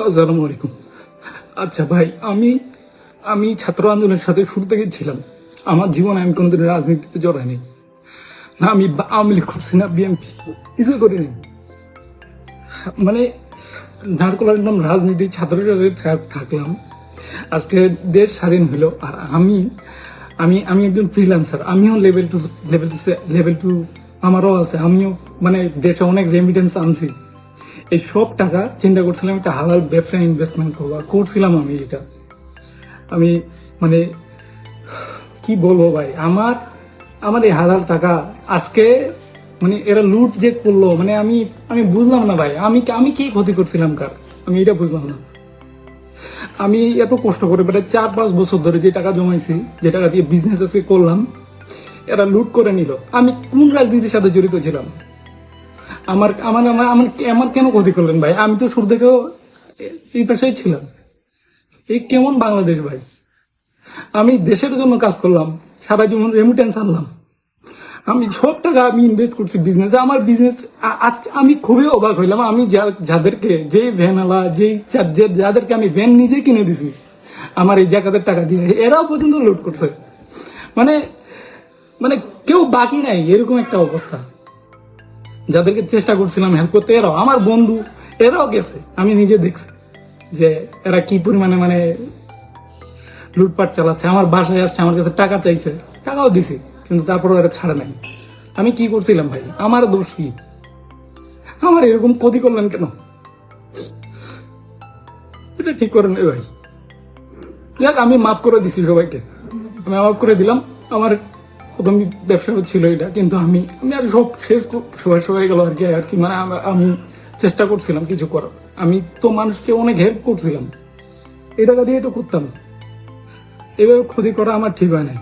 আসসালামু আলাইকুম। আচ্ছা ভাই, আমি আমি ছাত্র আন্দোলনের সাথে শুরু থেকে ছিলাম। আমার জীবনে আমি কোনোদিন রাজনীতিতে জড়াইনি না, আমি আওয়ামী লীগ করছি না, বিএনপি। কিছু করিনি মানে নারকল একদম রাজনীতি ছাত্র থাকলাম। আজকে দেশ স্বাধীন হলো, আর আমি আমি আমি একজন ফ্রিল্যান্সার আমিও level two level two level two আমারও আছে। আমিও মানে দেশে অনেক রেমিটেন্স আনছি। এই সব টাকা চিন্তা করছিলাম একটা হালাল ব্যবসায় ইনভেস্টমেন্ট করব। করছিলাম আমি এটা। আমি মানে কি বলব ভাই? আমার আমার এই হালাল টাকা আজকে মানে এরা লুট যে করল মানে আমি আমি বুঝলাম না ভাই। আমি আমি কি ক্ষতি করছিলাম কার? আমি এটা বুঝলাম না। আমি এত কষ্ট করে বেটা চার পাঁচ বছর ধরে যে টাকা জমাইছি, যে টাকা দিয়ে বিজনেস আজকে করলাম, এরা লুট করে নিল। আমি কোন রাজনীতির সাথে জড়িত ছিলাম? আমার আমার আমার আমার আমার কেন ক্ষতি করলেন ভাই? আমি তো শুরু থেকেও এই পেশায় ছিলাম। এই কেমন বাংলাদেশ ভাই? আমি দেশের জন্য কাজ করলাম, সারা জীবন রেমিটেন্স আনলাম। আমি সব টাকা আমি ইনভেস্ট করছি বিজনেসে আমার বিজনেস আজকে আমি খুবই অবাক হইলাম। আমি যাদেরকে যে ভ্যানওয়ালা যেই যাদেরকে আমি ভ্যান নিজে কিনে দিছি, আমার এই জায়গাদের টাকা দিয়ে, এরাও পর্যন্ত লুট করছে। মানে মানে কেউ বাকি নাই, এরকম একটা অবস্থা। যাদেরকে চেষ্টা করছিলাম হেল্প করতে, এরাও আমার বন্ধু, এরাও গেছে। আমি নিজে দেখছি যে এরা কি পরিমাণে মানে লুটপাট চালাচ্ছে। আমার বাসায় আসছে, আমার কাছে টাকা চাইছে, টাকাও দিছি, কিন্তু তারপরে এরা ছাড়ে নাই। আমি কি করছিলাম ভাই? আমার দোষ কি? আমার এরকম ক্ষতি করলেন কেন? এটা ঠিক করেন ভাই। যাক, আমি মাফ করে দিছি সবাইকে। আমি মাফ করে দিলাম। আমার প্রথম ব্যবসা ছিল এটা, কিন্তু আমি আমি আর সব শেষ সবাই সবাই গেল আর কি আর কি মানে আমি চেষ্টা করছিলাম কিছু করার। আমি তো মানুষকে অনেক হেল্প করছিলাম। এই টাকা দিয়ে তো করতাম। এভাবে ক্ষতি করা আমার ঠিক হয় না